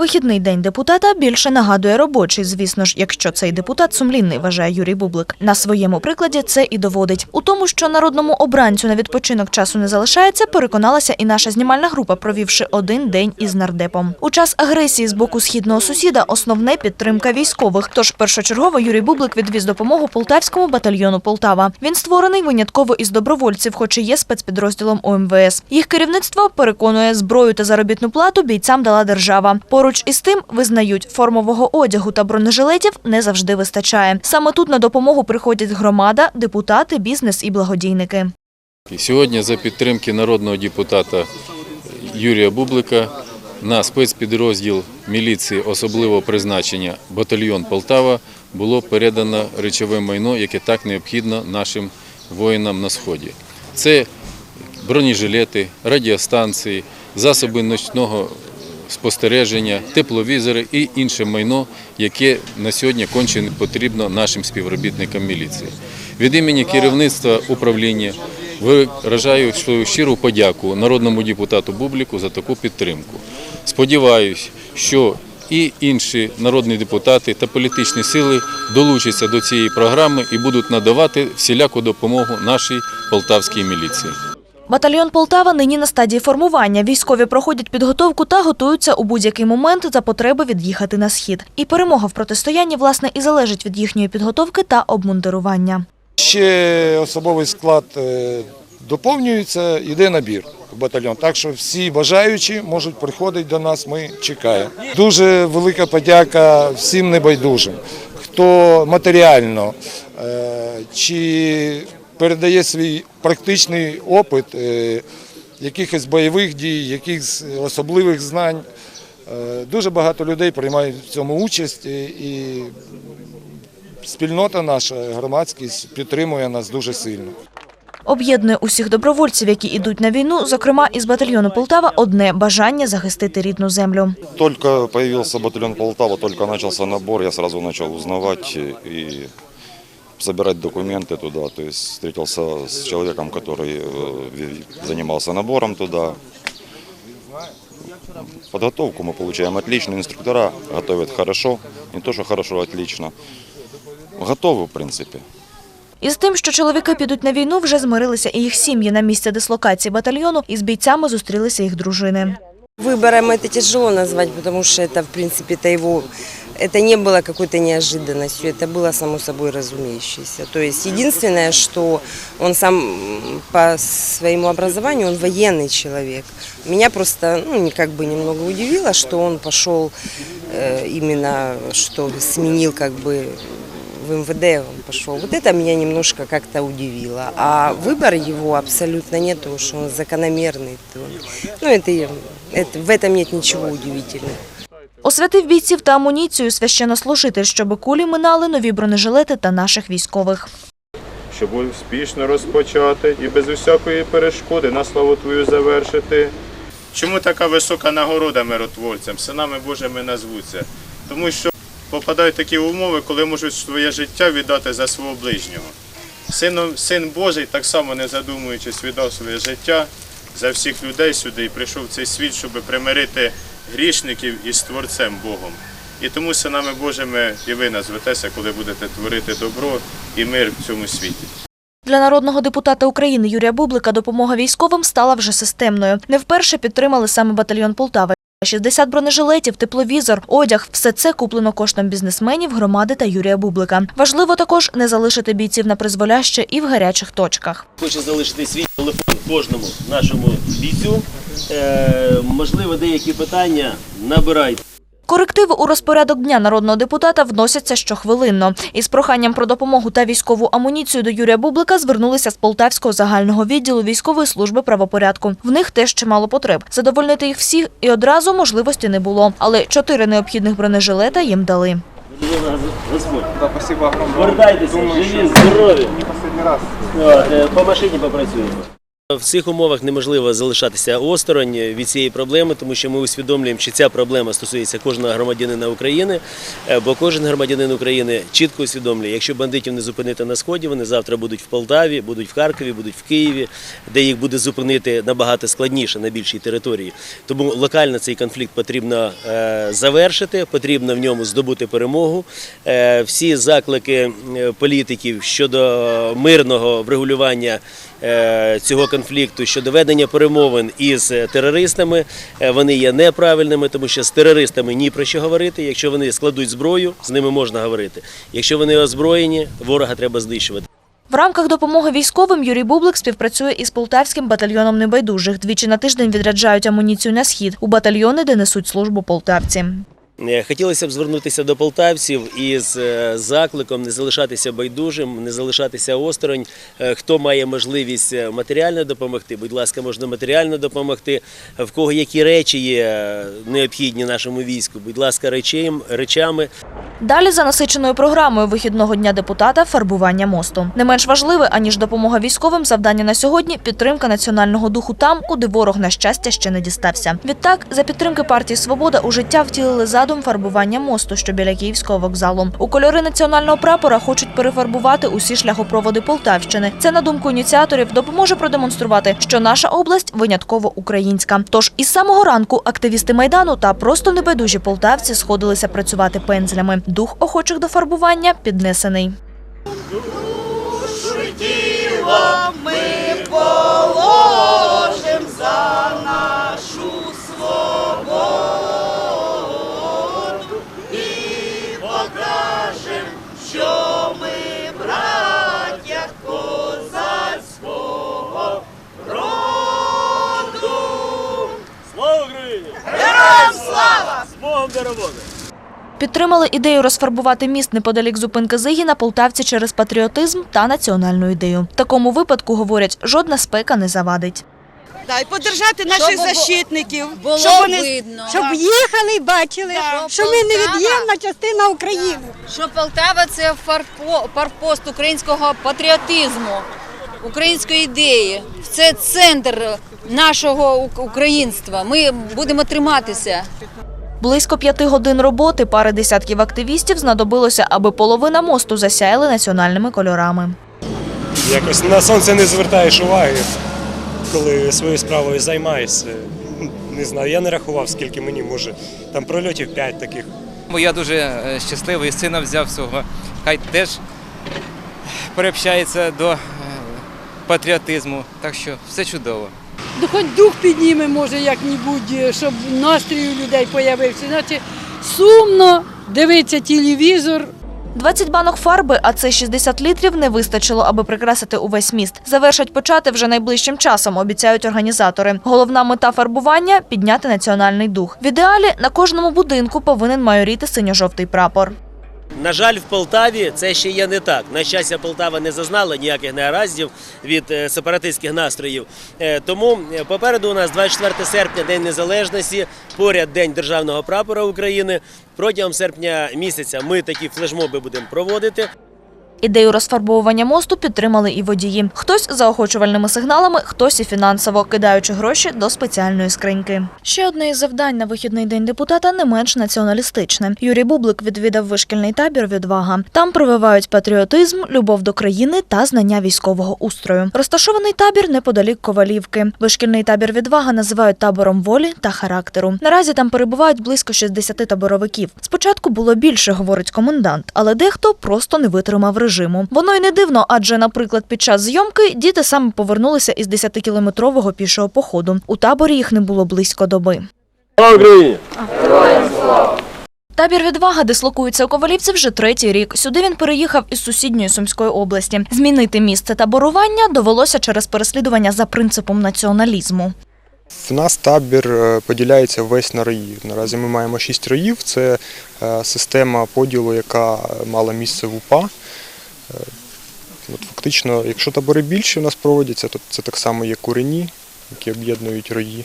Вихідний день депутата більше нагадує робочий, звісно ж, якщо цей депутат сумлінний, вважає Юрій Бублик. На своєму прикладі це і доводить. У тому, що народному обранцю на відпочинок часу не залишається, переконалася і наша знімальна група, провівши один день із нардепом. У час агресії з боку східного сусіда основне підтримка військових. Тож першочергово Юрій Бублик відвіз допомогу полтавському батальйону Полтава. Він створений винятково із добровольців, хоч і є спецпідрозділом ОМВС. Їх керівництво переконує, зброю та заробітну плату бійцям дала держава. Поруч із тим визнають, формового одягу та бронежилетів не завжди вистачає. Саме тут на допомогу приходять громада, депутати, бізнес і благодійники. Сьогодні за підтримки народного депутата Юрія Бублика на спецпідрозділ міліції особливого призначення батальйон Полтава було передано речове майно, яке так необхідно нашим воїнам на сході. Це бронежилети, радіостанції, засоби ночного спостереження, тепловізори і інше майно, яке на сьогодні конче потрібно нашим співробітникам міліції. Від імені керівництва управління виражаю свою щиру подяку народному депутату Бубліку за таку підтримку. Сподіваюсь, що і інші народні депутати та політичні сили долучаться до цієї програми і будуть надавати всіляку допомогу нашій полтавській міліції. Батальйон Полтава нині на стадії формування. Військові проходять підготовку та готуються у будь-який момент за потреби від'їхати на схід. І перемога в протистоянні власне і залежить від їхньої підготовки та обмундирування. Ще особовий склад е, доповнюється, йде набір в батальйон. Так що всі бажаючі можуть приходити до нас, ми чекаємо. Дуже велика подяка всім небайдужим, хто матеріально е, чи передає свій практичний опит е, якихось бойових дій, якихось особливих знань. Е, Дуже багато людей приймають в цьому участь і- і спільнота наша, громадськість підтримує нас дуже сильно. Об'єднує усіх добровольців, які йдуть на війну, зокрема із батальйону Полтава, одне бажання захистити рідну землю. Только появился батальон Полтава, только начался набор, я сразу начал узнавать и собирать документы туда. То есть встретился с человеком, который э, занимался набором туда. Подготовку мы получаем отлично, инструктора готовят хорошо, не то что хорошо, а отлично. Готовы, в принципе. Із тим, що чоловіки підуть на війну, вже змирилися і їх сім'ї на місці дислокації батальйону. Із бійцями зустрілися їх дружини. Выбором это тяжело назвать, потому что это, в принципе, это его, это не было какой-то неожиданностью, это было само собой разумеющееся. То есть единственное, что он сам м, по своему образованию, он военный человек. Меня просто, ну, не- как бы немного удивило, что он пошел э, именно, что сменил как бы в МВД он пошел. Вот это меня немножко как-то удивило. А выбор его абсолютно нет, потому что он закономерный. То- Ну, это, это, в этом нет ничего удивительного. Освятив бійців та амуніцію священнослужитель, щоби кулі минали нові бронежилети та наших військових. щоб успішно розпочати і без усякої перешкоди на славу Твою завершити. Чому така висока нагорода миротворцям, синами Божими назвуться? Тому що попадають такі умови, коли можуть своє життя віддати за свого ближнього. Сином, син Божий, так само не задумуючись, віддав своє життя за всіх людей сюди і прийшов в цей світ, щоб примирити грішників із Творцем Богом. І тому синами Божими і ви назветеся, коли будете творити добро і мир в цьому світі. Для народного депутата України Юрія Бублика допомога військовим стала вже системною. Не вперше підтримали саме батальйон Полтави. 60 бронежилетів, тепловізор, одяг – все це куплено коштом бізнесменів, громади та Юрія Бублика. Важливо також не залишити бійців на призволяще і в гарячих точках. Хочу залишити свій телефон кожному нашому бійцю. Е, можливо, деякі питання набирайте. Корективи у розпорядок дня народного депутата вносяться щохвилинно. Із проханням про допомогу та військову амуніцію до Юрія Бублика звернулися з Полтавського загального відділу військової служби правопорядку. В них теж чимало потреб. Задовольнити їх всіх і одразу можливості не було. Але чотири необхідних бронежилета їм дали. Господь. Вертайтеся, живі, здорові. От, е, По машині попрацюємо. В цих умовах неможливо залишатися осторонь від цієї проблеми, тому що ми усвідомлюємо, що ця проблема стосується кожного громадянина України, е, бо кожен громадянин України чітко усвідомлює, якщо бандитів не зупинити на сході, вони завтра будуть в Полтаві, будуть в Харкові, будуть в Києві, де їх буде зупинити набагато складніше на більшій території. Тому локально цей конфлікт потрібно е, завершити, потрібно в ньому здобути перемогу. Е, Всі заклики політиків щодо мирного врегулювання цього конфлікту, щодо ведення перемовин із е, терористами, е, вони є неправильними, тому що з терористами ні про що говорити. Якщо вони складуть зброю, з ними можна говорити. Якщо вони озброєні, ворога треба знищувати. В рамках допомоги військовим Юрій Бублик співпрацює із полтавським батальйоном небайдужих. Двічі на тиждень відряджають амуніцію на схід у батальйони, де несуть службу полтавці. Е, Хотілося б звернутися до полтавців із е, закликом не залишатися байдужим, не залишатися осторонь. Е, Хто має можливість матеріально допомогти, будь ласка, можна матеріально допомогти. В кого які речі є необхідні нашому війську, будь ласка, речем, речами. Далі за насиченою програмою вихідного дня депутата фарбування мосту. Не менш важливе, аніж допомога військовим, завдання на сьогодні підтримка національного духу там, куди ворог на щастя ще не дістався. Відтак, за підтримки партії Свобода у життя втілили задум фарбування мосту, що біля київського вокзалу. У кольори національного прапора хочуть перефарбувати усі шляхопроводи Полтавщини. Це на думку ініціаторів допоможе продемонструвати, що наша область винятково українська. Тож із самого ранку активісти майдану та просто небайдужі полтавці сходилися працювати пензлями. Дух охочих до фарбування піднесений. Душу тіло ми положим за нашу свободу і покажем, що ми браття козацького роду. Слава Україні! Героям слава! З Богом до роботи! Підтримали ідею розфарбувати міст неподалік зупинки Зигіна полтавці через патріотизм та національну ідею. В такому випадку говорять, жодна спека не завадить. Да, і подержати наших Щоб защитників, було щоб вони видно. щоб їхали і бачили, Да. що ми невід'ємна частина України. Що Полтава це фарпо, фарпост українського патріотизму, української ідеї. Це центр нашого українства. Ми будемо триматися. Близько п'яти годин роботи пари десятків активістів знадобилося, аби половина мосту засяяли національними кольорами. Якось на сонце не звертаєш уваги, коли своєю справою займаєшся. Не знаю, я не рахував, скільки мені може. Там прольотів 5 таких. Бо я дуже е, щасливий, сина взяв свого. Хай теж приобщається до е, патріотизму. Так що все чудово. Ну, хоч дух підніме, може, як-небудь, щоб настрій у людей з'явився. Іначе сумно дивиться телевізор, 20 банок фарби, а це 60 літрів, не вистачило, аби прикрасити увесь міст. Завершать почати вже найближчим часом, обіцяють організатори. Головна мета фарбування підняти національний дух. В ідеалі на кожному будинку повинен майоріти синьо-жовтий прапор. На жаль, в Полтаві це ще є не так. На щастя, Полтава не зазнала ніяких негараздів від е, сепаратистських настроїв. Е, Тому е, попереду у нас 24 серпня, День Незалежності, поряд День Державного прапора України. Протягом серпня місяця ми такі флешмоби будемо проводити. Ідею розфарбовування мосту підтримали і водії. Хтось заохочувальними сигналами, хтось і фінансово, кидаючи гроші до спеціальної скриньки. Ще одне із завдань на вихідний день депутата не менш націоналістичне. Юрій Бублик відвідав вишкільний табір Відвага. Там прививають патріотизм, любов до країни та знання військового устрою. Розташований табір неподалік Ковалівки. Вишкільний табір Відвага називають табором волі та характеру. Наразі там перебувають близько 60 таборовиків. Спочатку було більше, говорить комендант, але дехто просто не витримав режиму. Воно й не дивно, адже, наприклад, під час зйомки діти саме повернулися із 10-кілометрового пішого походу. У таборі їх не було близько доби. Слава Україні! Табір відвага дислокується у Ковалівці вже третій рік. Сюди він переїхав із сусідньої Сумської області. Змінити місце таборування довелося через переслідування за принципом націоналізму. В нас табір е, поділяється весь на рої. Наразі ми маємо 6 роїв. Це е, система поділу, яка мала місце в УПА. От фактично, якщо табори більше у нас проводяться, то це так само є курені, які об'єднують рої.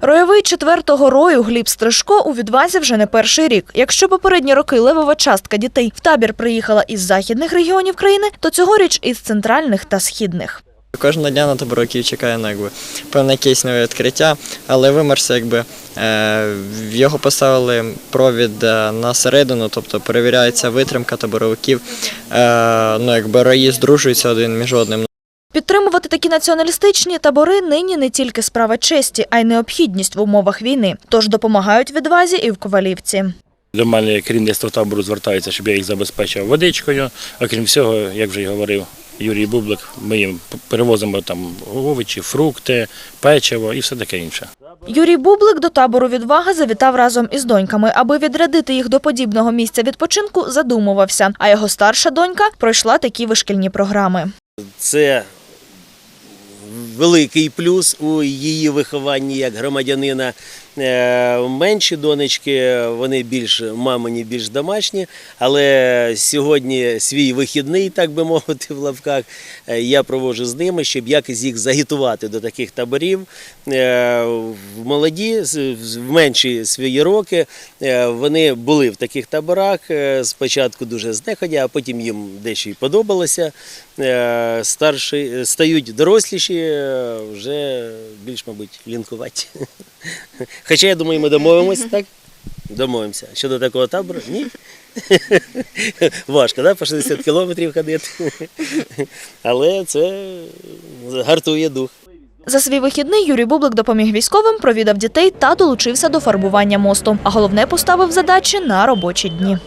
Ройовий четвертого рою Гліб Стрижко у відвазі вже не перший рік. Якщо попередні роки левова частка дітей в табір приїхала із західних регіонів країни, то цьогоріч із центральних та східних. Кожного дня на табороків чекає ну, якби, певне якесь нове відкриття, але вимерся, якби е, в його поставили провід е, на середину, тобто перевіряється витримка таборовиків, е, ну, якби раї здружуються один між одним. Підтримувати такі націоналістичні табори нині не тільки справа честі, а й необхідність в умовах війни. Тож допомагають відвазі і в Ковалівці. До мене керівництво табору звертається, щоб я їх забезпечив водичкою. Окрім всього, як вже й говорив Юрій Бублик, ми їм перевозимо там овочі, фрукти, печиво і все таке інше. Юрій Бублик до табору відвага завітав разом із доньками. Аби відрядити їх до подібного місця відпочинку, задумувався. А його старша донька пройшла такі вишкільні програми. Це великий плюс у її вихованні як громадянина. Е, Менші донечки, вони більш мамині, більш домашні, але сьогодні свій вихідний, так би мовити, в лавках, е, я проводжу з ними, щоб якось їх загітувати до таких таборів. Е, молоді, в менші свої роки, вони були в таких таборах. Спочатку дуже знеходя, а потім їм дещо й подобалося. Старші стають доросліші, вже більш, мабуть, лінкуваті. Хоча я думаю, ми домовимося, так? Домовимося. Щодо такого табору, ні. Важко, да? по 60 кілометрів ходити. Але це гартує дух. За свій вихідний Юрій Бублик допоміг військовим, провідав дітей та долучився до фарбування мосту. А головне поставив задачі на робочі дні.